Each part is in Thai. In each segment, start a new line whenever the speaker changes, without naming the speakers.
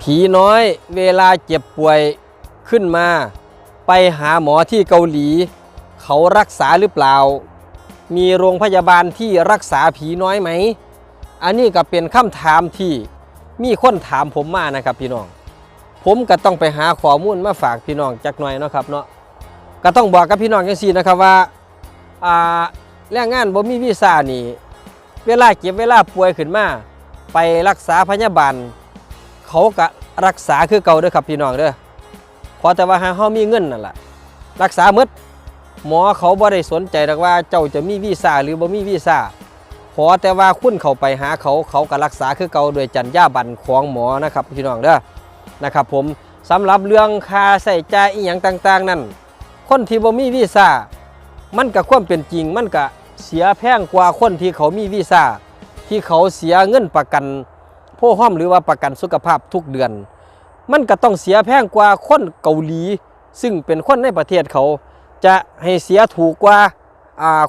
ผีน้อยเวลาเจ็บป่วยขึ้นมา ไปหาหมอที่เกาหลี เขารักษาหรือเปล่า มีโรงพยาบาลที่รักษาผีน้อยไหม อันนี้ก็เป็นคำถามที่มีคนถามผมมานะครับพี่น้อง ผมก็ต้องไปหาข้อมูลมาฝากพี่น้องจักหน่อยนะครับเนาะก็ต้องบอกกับพี่น้องจังซี่นะครับว่าอ่าแรงงานบ่มีวีซ่านี่ เวลาเจ็บเวลาป่วยขึ้นมา ไปรักษาพยาบาล เขาก็รักษาคือเก่าด้อครับพี่น้องเด้อขอแต่ว่าห้เฮามีเงินนั่นแหละรักษาหมดหมอเขาบ่ได้สนใจหรอกว่าเจ้าจะมีวีซ่าหรือบ่มีวีซ่าขอแต่ว่าคุณเข้าไปหาเขาเขาก็รักษาคือเก่าโดยจรรยาบรรณของหมอนะครับพี่น้องเด้อนะครับ ผมสำหรับเรื่องค่าใช้จ่ายอีหยังต่างๆ นั่นคนที่บ่มีวีซ่ามันก็ความเป็นจริงมันก็เสียแพงกว่าคนที่เขามีวีซ่าที่เขาเสียเงินประกัน ผู้ห้อมหรือว่าประกันสุขภาพทุกเดือน มันก็ต้องเสียแพงกว่าคนเกาหลี ซึ่งเป็นคนในประเทศเขา จะให้เสียถูกกว่า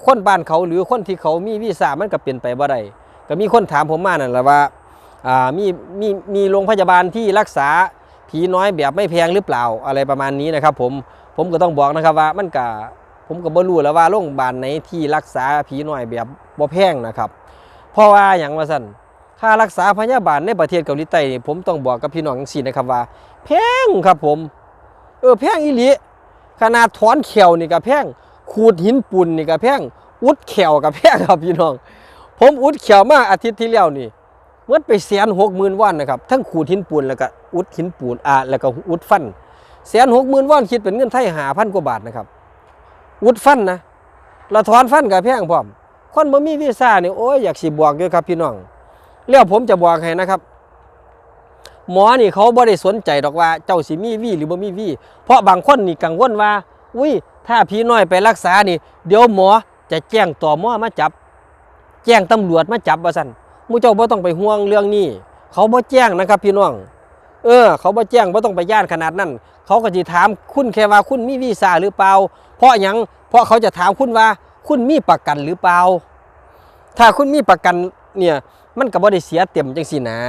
คนบ้านเขาหรือคนที่เขามีวีซ่ามันก็เป็นไปบ่ได้ก็มีคนถามผมมานั่นแหละว่าอ่ามีมีมีโรงพยาบาลที่รักษาผีน้อยแบบไม่แพงหรือเปล่าอะไรประมาณนี้นะครับ ผมผมก็ต้องบอกนะครับว่ามันก็ผมก็บ่รู้แล้วว่าโรงพยาบาลไหนที่รักษาผีน้อยแบบบ่แพงนะครับ เพราะว่าอย่างว่าสั่น ค่ารักษาพยาบาลในประเทศเกาหลีใต้นี่ผมต้องบอกกับพี่น้องจังซี่นะครับว่า แพงครับผม เออแพงอีหลีขนาดถอนแขวนี่ก็แพงขูดหินปุ่นนี่ก็แพงอุดแขวก็แพงครับพี่น้อง ผมอุดแขวมาอาทิตย์ที่แล้วนี่เมื่อไปแสนหกหมื่นวันนะครับทั้งขูดหินปูนแล้วก็อุดหินปูนอ่าแล้วก็อุดฟันแสนหกหมื่นวันคิดเป็นเงินไทยหาพันกว่าบาทนะครับ อุดฟันนะแล้วถอนฟันก็แพงพร้อมคนบ่มีวีซ่านี่โอ้ยอยากสิบอกอยู่ครับพี่น้อง แล้วผมจะบอกให้นะครับ หมอนี่เขาบ่ได้สนใจดอกว่าเจ้าสิมีวีหรือบ่มีวีเพราะบางคนนี่กังวลว่าอุ้ยถ้าพี่น้อยไปรักษานี่ เดี๋ยวหมอจะแจ้งต่อหมอมาจับ แจ้งตำรวจมาจับว่าซั่นมู่เจ้าบ่ต้องไปห่วงเรื่องนี้ เขาบ่แจ้งนะครับ พี่น้อง เออ เขาบ่แจ้งบ่ต้องไปย่านขนาดนั้น เขาก็สิถามคุณแค่ว่าคุณมีวีซ่าหรือเปล่า เพราะยังเพราะเขาจะถามคุณว่า คุณมีประกันหรือเปล่า ถ้าคุณมีประกันเนี่ย มันก็บ่ได้เสียเต็มจังซี่นะ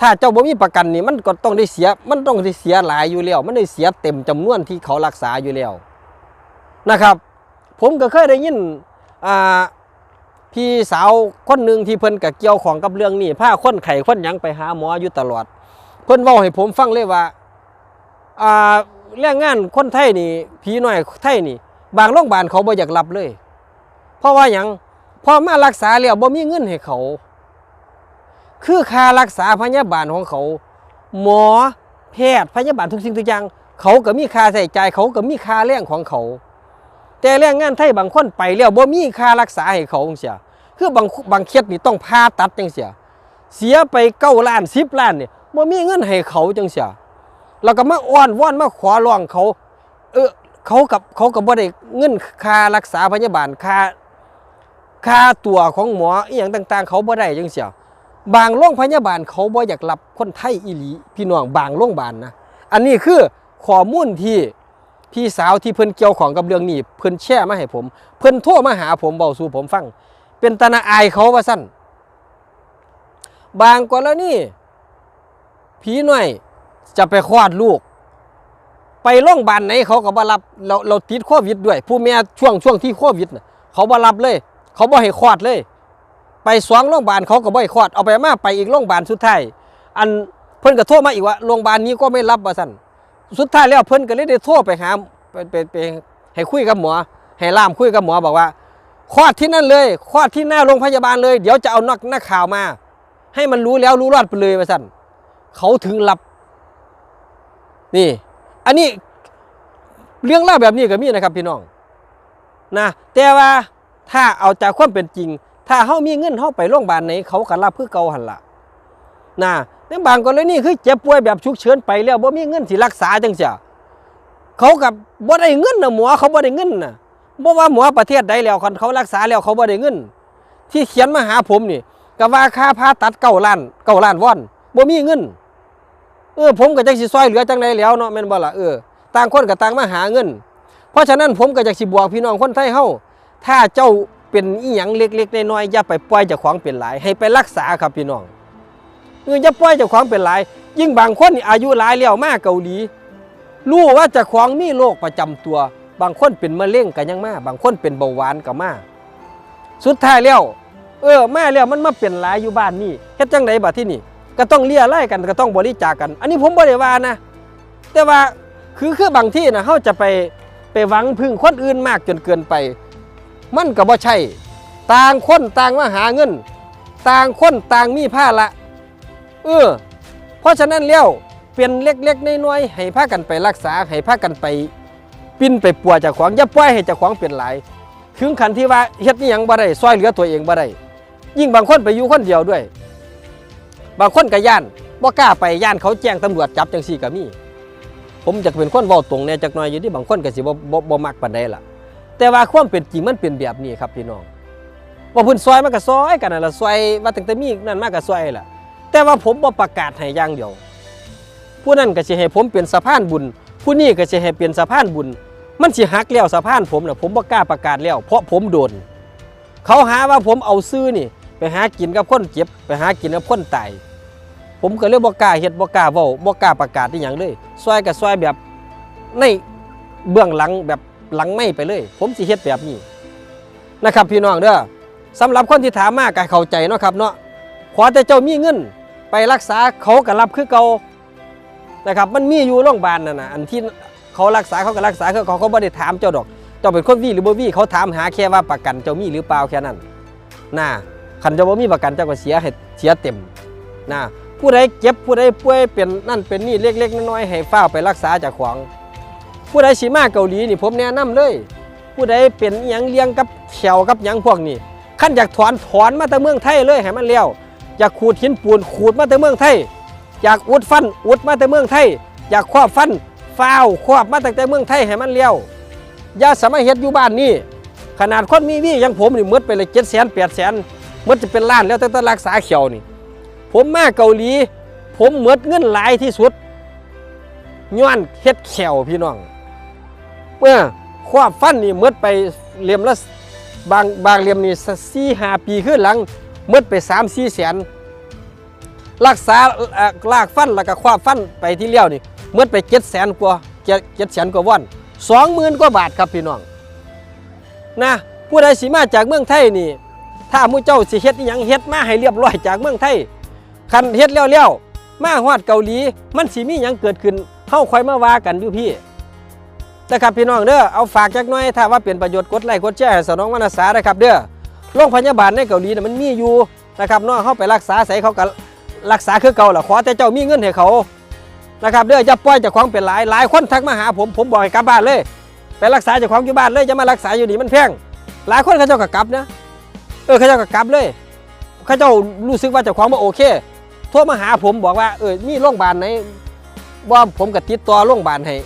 ถ้าเจ้าบ่มีประกันนี่มันก็ต้องได้เสีย มันต้องได้เสียหลายอยู่แล้ว มันได้เสียเต็มจำนวนที่เขารักษาอยู่แล้วนะครับ ผมก็เคยได้ยินอ่าพี่สาวคนหนึ่งที่เพิ่นก็เกี่ยวของกับเรื่องนี้พาคนไข้คนยังไปหาหมออยู่ตลอด เพิ่นเว้าให้ผมฟังเลยว่าอ่าแรงงานคนไทยนี่ผีน้อยไทยนี่ บางโรงพยาบาลเขาบ่อยากรับเลย เพราะว่าหยังพอมารักษาแล้วบ่มีเงินให้เขา คือค่ารักษาพยาบาลของเขา หมอแพทย์พยาบาลทุกสิ่งทุกอย่าง เขาก็มีค่าใช้จ่ายเขาก็มีค่าแรงของเขา แต่แรงงานไทยบางคนไปแล้วบ่มีค่ารักษาให้เขาเสียคือบางบางเคสนี่ต้องผ่าตัดจังเสียเสียไปเก้าล้านสิบล้านเนี่ยบ่มีเงินให้เขาจังเสียแล้วก็มาอ้อนวอนมาขอร้องเขา เออเขากับเขากับบ่ได้เงินค่ารักษาพยาบาลค่าค่าตัวของหมออีหยังต่าง ๆ เขาบ่ได้จังเสีย บางโรงพยาบาลเขาบ่อยากรับคนไทยอีหลีพี่น้องบางโรงพยาบาลนะ อันนี้คือข้อมูลที่พี่สาวที่เพิ่นเกี่ยวของกับเรื่องนี้เพิ่นแชร์มาให้ผม เพิ่นโทรมาหาผมเบาสู่ผมฟัง เป็นตานาอายเขาว่าสั้นบางกรณีผีหน่อยจะไปคลอดลูก ไปโรงพยาบาลไหนเขาก็บ่รับเราเราติดโควิดด้วย ผู้แม่ช่วงช่วงที่โควิดน่ะเขาบ่รับเลย เขาบ่ให้คลอดเลย ไปสองโรงพยาบาลเขาก็บ่ให้คลอดเอาไปมาไปอีกโรงพยาบาลสุดท้ายอันเพิ่นก็โทรมาอีกว่าโรงพยาบาลนี้ก็ไม่รับว่าซั่นสุดท้ายแล้วเพิ่นก็เลยได้โทรไปหาไปไปไปให้คุยกับหมอให้ล่ามคุยกับหมอบอกว่าคลอดที่นั่นเลยคลอดที่หน้าโรงพยาบาลเลย เดี๋ยวจะเอานักนักข่าวมา ให้มันรู้แล้วรู้รอดไปเลยว่าซั่นเขาถึงรับ นี่ อันนี้เรื่องเล่าแบบนี้ก็มีนะครับพี่น้องนะแต่ว่าถ้าเอาจากความเป็นจริง ถ้าเขามีเงินเขาไปโรงพยาบาลไหนเขาก็รับเพื่อเก่าหันละนะในบางกรณีคือเจ็บป่วยแบบฉุกเฉินไปแล้วบ่มีเงินสิรักษาจังเสียเขากับบ่ได้เงินนะหมอเขาบ่ได้เงินนะบ่ว่าหมอประเทศใดแล้วคันเขารักษาแล้วเขาบ่ได้เงิน ที่เขียนมาหาผมนี่ก็ว่าค่าผ่าตัดเก้าล้านเก้าล้านวอนบ่มีเงิน เออผมก็จักสิซอยเหลือจังไดแล้วเนาะแม่นบ่ล่ะเออต่างคนก็ต่างมาหาเงิน เพราะฉะนั้นผมก็อยากสิบอกพี่น้องคนไทยเฮาถ้าเจ้า เป็นอีหยังเล็กๆน้อยๆอย่าไปปล่อยเจ้าของเป็นหลาย ให้ไปรักษาครับพี่น้องเอออย่าปล่อยเจ้าของเป็นหลาย ยิ่งบางคนอายุหลายแล้วมาเกาหลีรู้ว่าเจะของมีโรคประจำตัว บางคนเป็นมะเร็งกันยังมาบางคนเป็นเบาหวานก็มาสุดท้ายแล้วเออมาแล้วมันมาเป็นหลายอยู่บ้านนี่เฮ็ดจังไดบัดที่นี่ก็ต้องเลี่ยไล่กันก็ต้องบริจาคกัน อันนี้ผมบ่ได้ว่านะ แต่ว่าคือคือบางที่นะเฮาจะไปไปหวังพึ่งคนอื่นมากจนเกินไป มันก็บ่ใช่ต่างคนต่างมาหาเงิน ต่างคนต่างมีผ้าละเออเพราะฉะนั้นแล้วเป็นเล็กๆน้อยๆให้พากันไปรักษาให้พากันไป ปิ้นไปปัวจากของอย่าปล่อยให้จากของเป็นหลายถึงขันที่ว่าเฮ็ดนี่ยังบ่ได้ซอยเหลือตัวเองบ่ได้ยิ่งบางคนไปอยู่คนเดียวด้วย บางคนก็ย่านบ่กล้าไปย่านเขาแจ้งตำรวจจับจังซี่ก็มีผมจะเป็นคนเว้าตรงแน่จักหน่อยอยู่ที่บางคนก็สิบ่บ่บ่มักปานใดล่ะ แต่ว่าความเป็นจริงมันเป็นแบบนี้ครับพี่น้องว่าเพิ่นซอยมันก็ซอยกันนั่นล่ะซอยว่าตั้งแต่มีนั่นมาก็ซอยล่ะ แต่ว่าผมบ่ประกาศให้อย่างเดียวผู้นั้นก็สิให้ผมเป็นสะพานบุญ ผู้นี้ก็สิให้เป็นสะพานบุญ มันสิหักแล้วสะพานผมน่ะผมบ่กล้าประกาศแล้ว เพราะผมโดน เขาหาว่าผมเอาซื้อนี่ ไปหากินกับคนเจ็บ ไปหากินกับคนตายผมก็เลยบ่กล้าเฮ็ดบ่กล้าเว้าบ่กล้าประกาศอีหยังเลยซอยก็ซอยแบบในเบื้องหลังแบบ หลังไม่ไปเลย ผมสิเฮ็ดแบบนี้นะครับพี่น้องเด้อสำหรับคนที่ถามมาก็เข้าใจเนาะครับเนาะขอแต่เจ้ามีเงินไปรักษาเขาก็รับคือเก่านะครับมันมีอยู่โรงพยาบาลนั่นนะอันที่เขารักษาเขาก็รักษาคือเขาเขาบ่ได้ถามเจ้าดอก เจ้าเป็นคนวีหรือบ่วีเขาถามหาแค่ว่าประกันเจ้ามีหรือเปล่าแค่นั้นน่าคันเจ้าบ่มีประกันเจ้าก็เสียให้เสียเต็มน่าผู้ใดเจ็บผู้ใดป่วยเป็นนั่นเป็นนี่เล็กๆน้อยๆให้ฟ้าไปรักษาจากของ ผู้ใดสิมาเกาหลีนี่ผมแนะนำเลย ผู้ใดเป็นยังเลี้ยงกับแขวกับยังพวกนี้ขั้นอยากถอนถอนมาแต่เมืองไทยเลยให้มันเลี้ยวอยากขูดหินปูนขูดมาแต่เมืองไทย อยากอุดฟันอุดมาแต่เมืองไทย อยากครอบฟันฟ้าวครอบมาตั้งแต่เมืองไทยให้มันเลี้ยวอย่าสามารถเฮ็ดอยู่บ้านนี่ขนาดคนมีวี่ยังผมนี่หมดไปเลยเจ็ดแสนแปดแสนมดจะเป็นล้านแล้วแต่ต้องรักษาเขียวนี่ ผมมาเกาหลี ผมหมดเงินหลายที่สุดย้อนเฮ็ดแขวพี่น้อง เมื่อครอบฟันนี่หมดไปเหลี่ยมละบางบางเหลี่ยมนี่สี่ห้าปีขึ้นหลังหมดไปสามสี่แสนรักษาลากฟันแล้วก็คว้าฟันไปที่เลี้ยวนี่เมื่อไปเจ็ดแสนกว่าเจ็ดเจ็ดแสนกว่าวันสองหมื่นกว่าบาทครับพี่น้องนะผู้ใดสิมาจากเมืองไทยนี่ ถ้ามู่เจ้าสิเฮ็ดอิหยังเฮ็ดมาให้เรียบร้อยจากเมืองไทยคันเฮ็ดแล้วแล้วมาฮอดเกาหลี มันสิมีหยังเกิดขึ้นเฮาคอยมาว่ากันอยู่พี่ นะครับพี่น้องเด้อเอาฝากจักหน่อยถ้าว่าเป็นประโยชน์กดไลค์กดแชร์สนองวรรณสานะครับเด้อโรงพยาบาลในเกาหลีนะมันมีอยู่นะครับเนาะเฮาไปรักษาใส่เขาก็รักษาคือเก่าล่ะขอแต่เจ้ามีเงินให้เขานะครับเด้ออย่าปล่อยจากของเป็นหลายหลายคนทักมาหาผมผมบอกให้กลับบ้านเลย ไปรักษาจากของอยู่บ้านเลยจะมารักษาอยู่นี่มันแพงหลายคนเขาเจ้าก็กลับนะเออเขาเจ้าก็กลับเลยเขาเจ้ารู้สึกว่าจ้าของมาโอเคโทรมาหาผมบอกว่าเออมีโรงพยาบาลไหนว่าผมก็ติดต่อโรงพยาบาลให้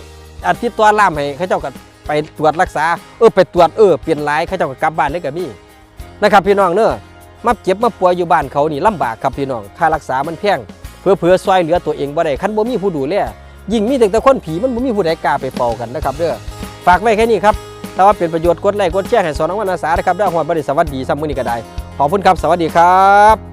อาติดต่อล่ามให้เขาเจ้าก็ไปตรวจรักษาเออไปตรวจเออเปลี่ยนหลายเขาเจ้าก็กลับบ้านเลยก็มีนะครับพี่น้องเนอะมาเจ็บมาป่วยอยู่บ้านเขานี่ลำบากครับพี่น้องค่ารักษามันแพงเพื่อเพื่อซอยเหลือตัวเองบ่ได้คันบ่มีผู้ดูแลยิ่งมีแต่แต่คนผีมันบ่มีผู้ใดกล้าไปเป่ากันนะครับเด้อฝากไว้แค่นี้ครับถ้าว่าเป็นประโยชน์กดไลค์กดแชร์ให้สอนน้องวรรณสานะครับด้อฮอดบ่ได้สวัสดีซ้ำมือนี้ก็ได้ขอบคุณครับสวัสดีครับ